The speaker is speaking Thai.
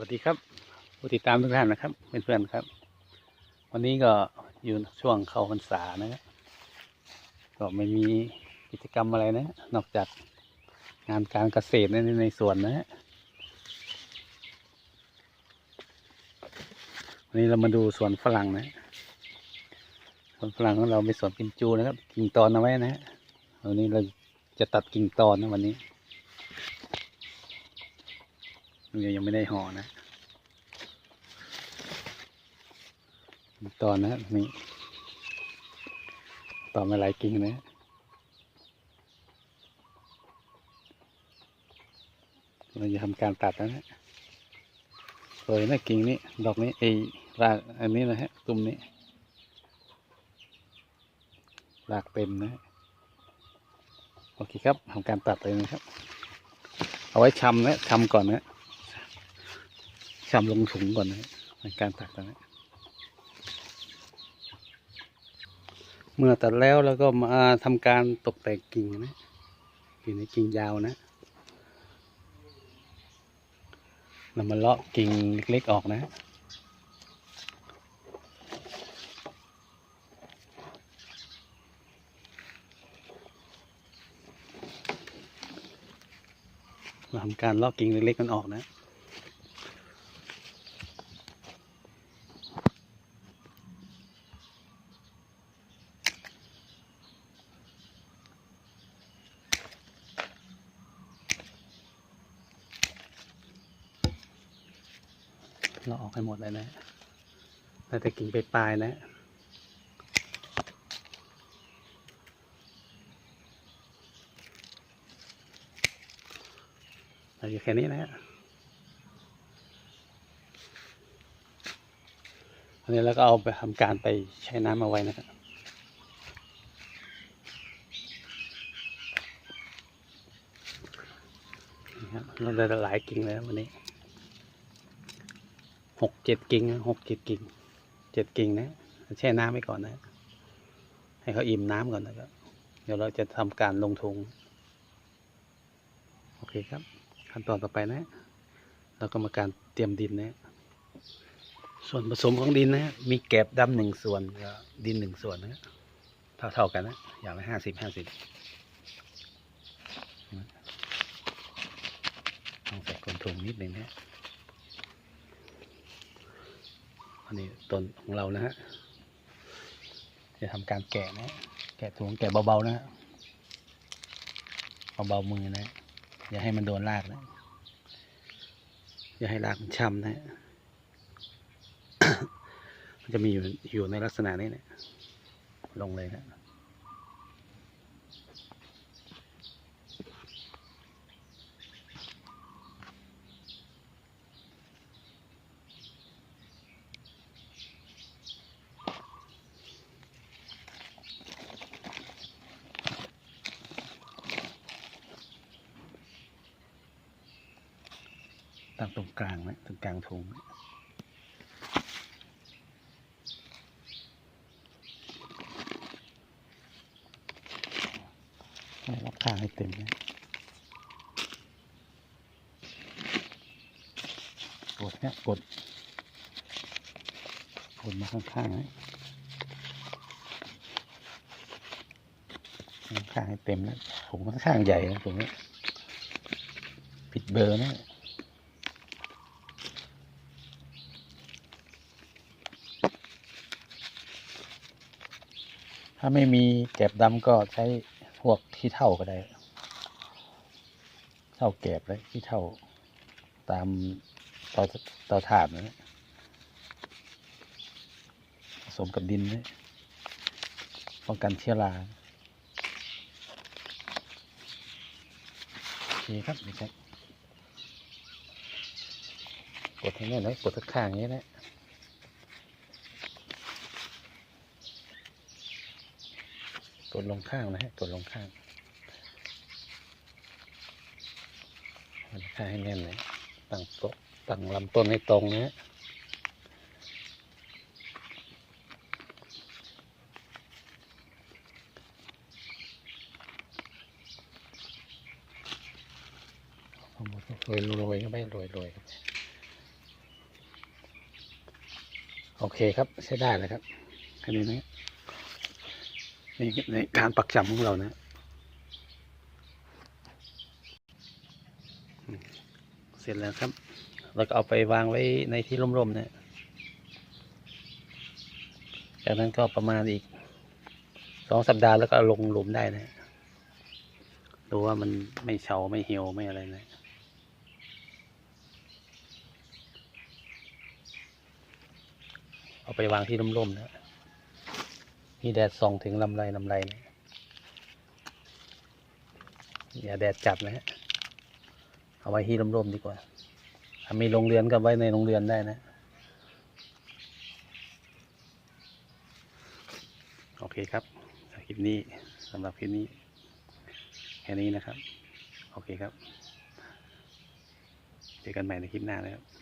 วัสดีครับผู้ติดตามทุกท่านนะครับเพื่อนๆครับ วันนี้ก็อยู่ช่วงเข้าพรรษานะครับก็ไม่มีกิจกรรมอะไรนะ นอกจากงานการเกษตรในในสวนนะฮะวันนี้เรามาดูสวนฝรั่งนะสวนฝรั่งของเราเป็นสวนกิมจูนะครับ กิ่งตอนเอาไว้นะฮะวันนี้เราจะตัดกิ่งตอนนะวันนี้ ยังยังไม่ได้ห่อนะตอนนะนี่ตอนมาหลายกิ่งนะเราจะทำการตัดแล้วนะสวยนะกิ่งนี้ ดอกนี้ไอ้รากอันนี้นะฮะ ตุ้มนี้ รากเต็มนะ โอเคครับทำการตัดเลยนะครับ เอาไว้ชำนะชำก่อนนะ ชำลงถุงก่อนนะในการตัดนะเมื่อตัดแล้วแล้วก็มาทำการตกแต่งกิ่งนะกิ่งในกิ่งยาวนะเรามาเลาะกิ่งเล็กๆออกนะเราทำการเลาะกิ่งเล็กๆมันออกนะ เราออกให้หมดเลยนะแต่แต่กิ่งไปปลายนะเราอยู่แค่นี้นะฮะอันนี้แล้วก็เอาไปทำการไปใช้น้ำเอาไว้นะครับนี่ครับเราได้หลายกิ่งแล้ววันนี้ หกเจ็ดกิ่งนะหกเจ็ดกิ่งเจ็ดกิ่งนะ แช่น้ำไว้ก่อนนะ ให้เขาอิ่มน้ำก่อนนะครับ เดี๋ยวเราจะทำการลงทุงโอเคครับ ขั้นตอนต่อไปนะ เราก็มาการเตรียมดินนะ ส่วนผสมของดินนะ มีแกบดำหนึ่งส่วนดินหนึ่งส่วนนะเท่าเท่าๆกันนะ อย่างละห้าสิบห้าสิบต้องใส่กลนทุงนิดหนึ่งนะ อันนี้ต้นของเรานะฮะ จะทำการแกะนะ แกะถุงแกะเบาๆนะฮะเบาๆมือนะ อย่าให้มันโดนรากนะ อย่าให้รากมันช้ำนะฮะมันจะมีอยู่อยู่ในลักษณะนี้นะลงเลยนะ ตั้งตรงกลางนะตรงกลางถุงให้รับข้างให้เต็มนะกดเนี่ยกดกดมาข้างๆนะข้างให้เต็มนะถุงค่อนข้างใหญ่นะถุงนี้ผิดเบอร์นะ ถ้าไม่มีแกบดำก็ใช้พวกขี้เท่าก็ได้ เท่าแกบเลยขี้เท่าตามเตาเตาถ่านนะผสมกับดินนะป้องกันเชื้อราโอเคครับนี่ครับกดให้แน่นะกดสักข้างอย่างนี้นะ ดลงข้างนะฮะ กดลงข้างมันข้างให้แน่นเลยตั้งโต๊ะตั้งลำต้นให้ตรงนะฮะโรยโรยก็ไม่โรยโรยรับโอเคครับใช้ได้เลยครับแค่นี้นะ นี่ในการปักจำของเรานะเสร็จแล้วครับแล้วก็เอาไปวางไว้ในที่ร่มๆเนี่ยจากนั้นก็ประมาณอีกสองสัปดาห์แล้วก็ลงหลุมได้นะดูว่ามันไม่เฉาไม่เหี่ยวไม่อะไรนะเอาไปวางที่ร่มๆนะ มีแดดส่องถึงลำไรลำไรนะอย่าแดดจัดนะฮะเอาไว้ที่ร่มๆดีกว่าถ้ามีโรงเรือนก็ไว้ในโรงเรือนได้นะโอเคครับคลิปนี้สำหรับคลิปนี้ แค่นี้นะครับ โอเคครับ เจอกันใหม่ในคลิปหน้านะครับ